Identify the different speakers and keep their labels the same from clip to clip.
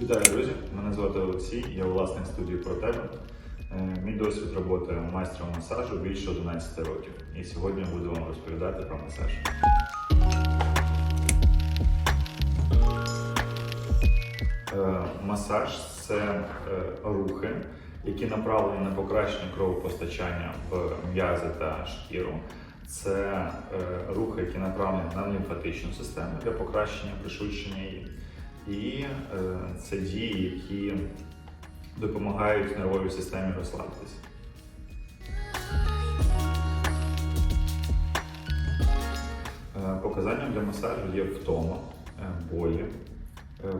Speaker 1: Вітаю, друзі! Мене звати Олексій, я власник студії «Протеба». Е, Мій досвід роботи майстром масажу більше 11 років. І сьогодні буду вам розповідати про масаж. Е, Масаж це е, рухи, які направлені на покращення кровопостачання в м'язи та шкіру. Це рухи, які направлені на лімфатичну систему для покращення пришвидшення її. І е, це дії, які допомагають нервовій системі розслабитися. Е, Показанням для масажу є втома, е, болі,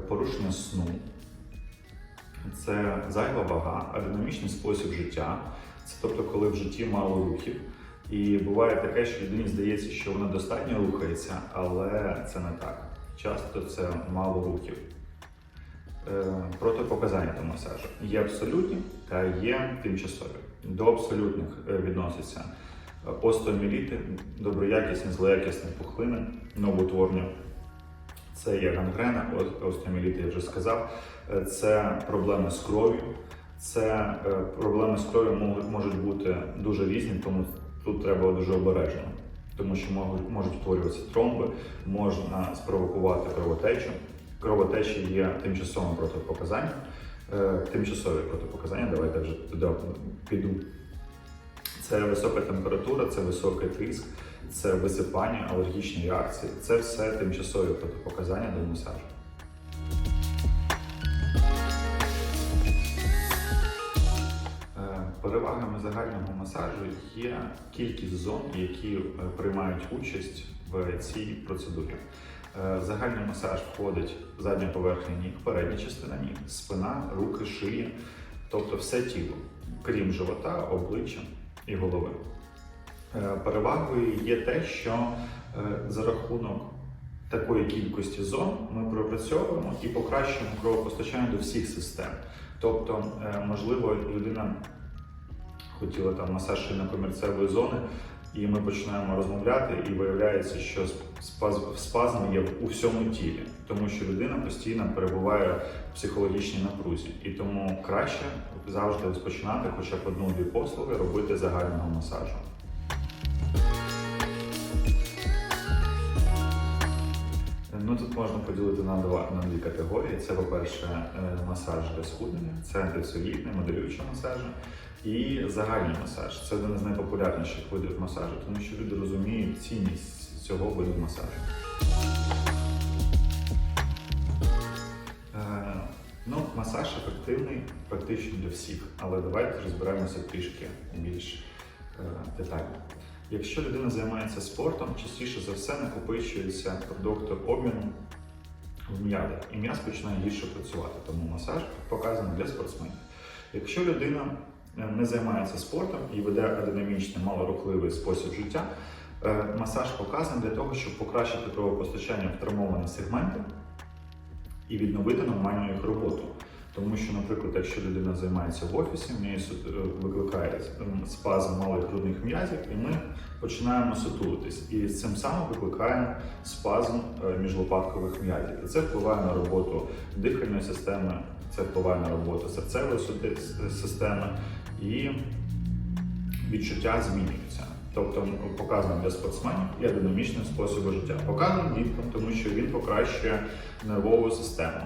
Speaker 1: порушення сну, це зайва вага, адинамічний спосіб життя. Це тобто, коли в житті мало рухів. І буває таке, що людині здається, що вона достатньо рухається, але це не так. Часто це мало рухів. Е, Протипоказання до масажу є абсолютні та є тимчасові. До абсолютних е, відносяться остеоміліти, доброякісні, злоякісні пухлини, новоутворення. Це є гангрена, остеоміліти, я вже сказав. Е, Це проблеми з кров'ю. Це проблеми з кров'ю можуть бути дуже різні, тому тут треба дуже обережно, тому що можуть, утворюватися тромби, можна спровокувати кровотечу. Кровотечі є тимчасовим протипоказанням. Е, Тимчасові протипоказання, давайте вже туди піду. Це висока температура, це високий тиск, це висипання, алергічні реакції. Це все тимчасові протипоказання до масажу. Перевагами загального масажу є кількість зон, які е, приймають участь в цій процедурі. Е, Загальний масаж входить задня поверхня ніг, передня частина ніг, спина, руки, шия, тобто все тіло, крім живота, обличчя і голови. Е, Перевагою є те, що за рахунок такої кількості зон ми пропрацьовуємо і покращуємо кровопостачання до всіх систем. Тобто, можливо, людина хотіла там масаж шийно-комірцевої зони, і ми починаємо розмовляти, і виявляється, що спаз- спазми є у всьому тілі, тому що людина постійно перебуває в психологічній напрузі. І тому краще завжди розпочинати хоча б одну-дві послуги робити загального масажу. Ну тут можна поділити на два на дві категорії. Це, по-перше, е, масаж для схуднення, це антицелітний, моделюючий масаж і загальний масаж. Це один з найпопулярніших видів масажу, тому що люди розуміють цінність цього виду масажу. Е, Ну, масаж ефективний практично для всіх, але давайте розберемося трішки більш е, детально. Якщо людина займається спортом, частіше за все накопичується продукти обміну в м'язах, і м'яз починає гірше працювати, тому масаж показаний для спортсменів. Якщо людина не займається спортом і веде адинамічний, малорухливий спосіб життя, е, масаж показаний для того, щоб покращити кровопостачання в травмовані сегменти і відновити нормальну їх роботу. Тому що, наприклад, якщо людина займається в офісі, в неї е, викликає спазм малих грудних м'язів, і ми починаємо сутулитись. І цим самим викликає спазм е, міжлопаткових м'язів. Це впливає на роботу дихальної системи, це впливає на роботу серцевої системи, і відчуття змінюються. Тобто показано для спортсменів і динамічним способом життя. Показано діткам, тому що він покращує нервову систему.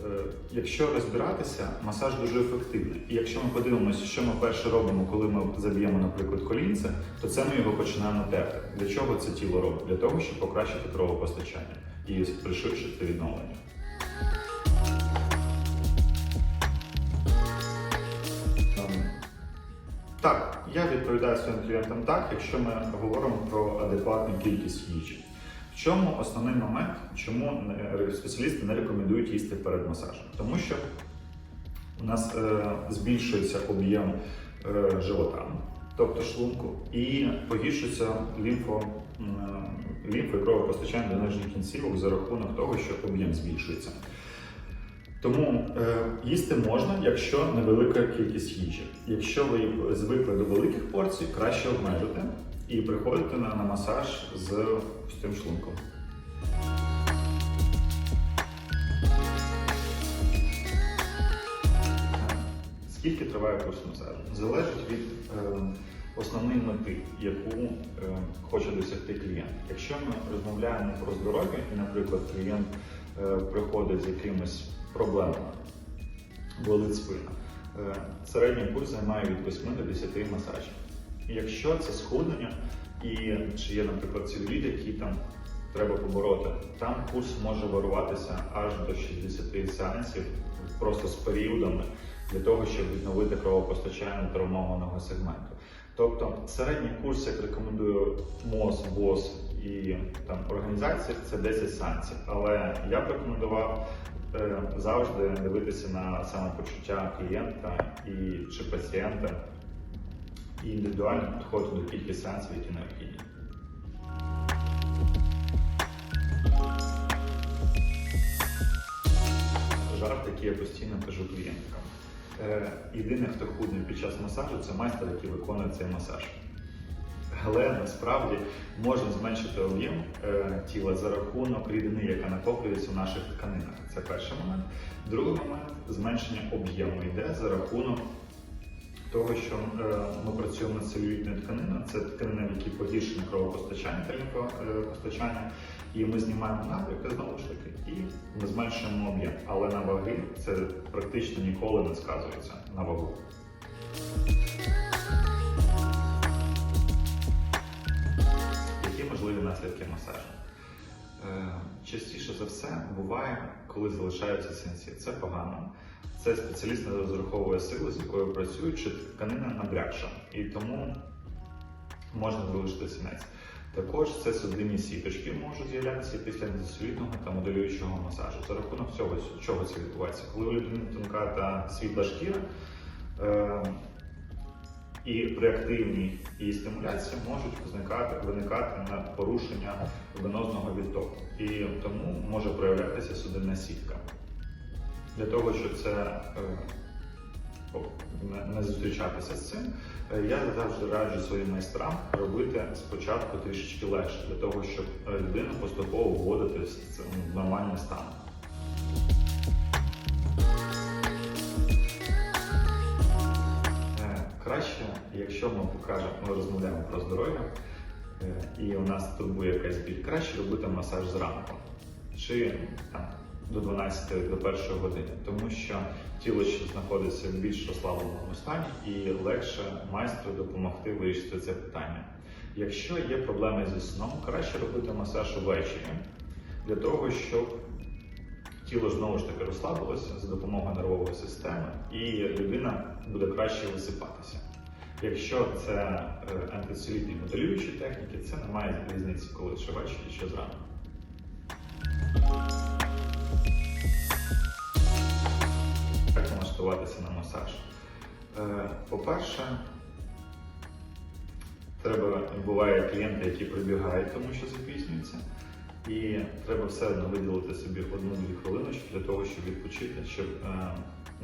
Speaker 1: Е, Якщо розбиратися, масаж дуже ефективний. І якщо ми подивимося, що ми перше робимо, коли ми заб'ємо, наприклад, колінце, то це ми його починаємо терти. Для чого це тіло робить? Для того, щоб покращити кровопостачання і пришвидшити відновлення. Я відповідаю своїм клієнтам так, якщо ми говоримо про адекватну кількість їжі. В чому основний момент, чому спеціалісти не рекомендують їсти перед масажем? Тому що у нас е, збільшується об'єм е, живота, тобто шлунку, і погіршується лімфо, м, лімфо і кровопостачання до нижніх кінцівок за рахунок того, що об'єм збільшується. Тому е, їсти можна, якщо невелика кількість їжі. Якщо ви звикли до великих порцій, краще обмежити і приходити на, на масаж з пустим шлунком. Скільки триває курс масажу? Залежить від е, основної мети, яку е, хоче досягти клієнт. Якщо ми розмовляємо про здоров'я, і, наприклад, клієнт е, приходить з якимись проблемами, болить спина, е, середній курс займає від 8 до 10 масажів. Якщо це схуднення, і чи є, наприклад, целюліт, який там треба побороти, там курс може варуватися аж до 60 сеансів, просто з періодами для того, щоб відновити кровопостачання травмованого сегменту. Тобто середній курс, як рекомендує МОЗ, БОС і там організація, це 10 сеансів. Але я б рекомендував завжди дивитися на самопочуття клієнта і чи пацієнта і індивідуально підходити до кількості сеансів, які необхідні. Жарт, який я постійно кажу клієнткам. Е, Єдине, хто худне під час масажу, це майстер, який виконує цей масаж. Але насправді можна зменшити об'єм е, тіла за рахунок рідини, яка накоплюється в наших тканинах. Це перший момент. Другий момент зменшення об'єму йде за рахунок того, що е, ми працюємо над целюлітною тканиною. Це тканина, в якій погіршене кровопостачання та лімфопостачання. І ми знімаємо набряки знову ж таки, і ми зменшуємо об'єм. Але на ваги це практично ніколи не сказується на вагу. Наслідки масажу? Е, Частіше за все буває, коли залишаються синці. Це погано. Це спеціаліст не розраховує сили, з якою працюють, чи тканина набрякша, і тому можна залишити синець. Також це судинні сіточки можуть з'являтися після незасвітного та моделюючого масажу. За рахунок цього, чого це відбувається? Коли у людини тонка та світла шкіра, е, і при активній її стимуляції можуть виникати, виникати на порушення венозного відтоку. І тому може проявлятися судинна сітка. Для того, щоб це е, не- зустрічатися з цим, е, я завжди раджу своїм майстрам робити спочатку трішечки легше, для того, щоб е, людину поступово вводити в нормальний стан. Краще, якщо ми покажемо, ми розмовляємо про здоров'я, е, і у нас турбує якась біль, краще робити масаж зранку чи там, до 12 до 1 години, тому що тіло ще знаходиться в більш розслабленому стані і легше майстру допомогти вирішити це питання. Якщо є проблеми зі сном, краще робити масаж увечері для того, щоб тіло знову ж таки розслабилося за допомогою нервової системи, і людина буде краще висипатися. Якщо це е, антицелітні моделюючі техніки, це немає різниці, коли чи ввечері, чи зранку. Як налаштуватися на масаж? Е, По-перше, треба буває клієнти, які прибігають, тому що запізнюються. І треба все одно виділити собі одну-дві хвилиночки для того, щоб відпочити, щоб е,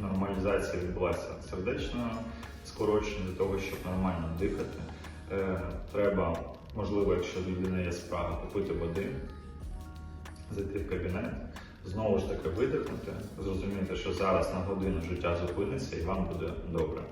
Speaker 1: нормалізація відбулася сердечно скорочення, для того, щоб нормально дихати. Е, треба, можливо, якщо в людини є спрага, попити води, зайти в кабінет, знову ж таки видихнути, зрозуміти, що зараз на годину життя зупиниться і вам буде добре.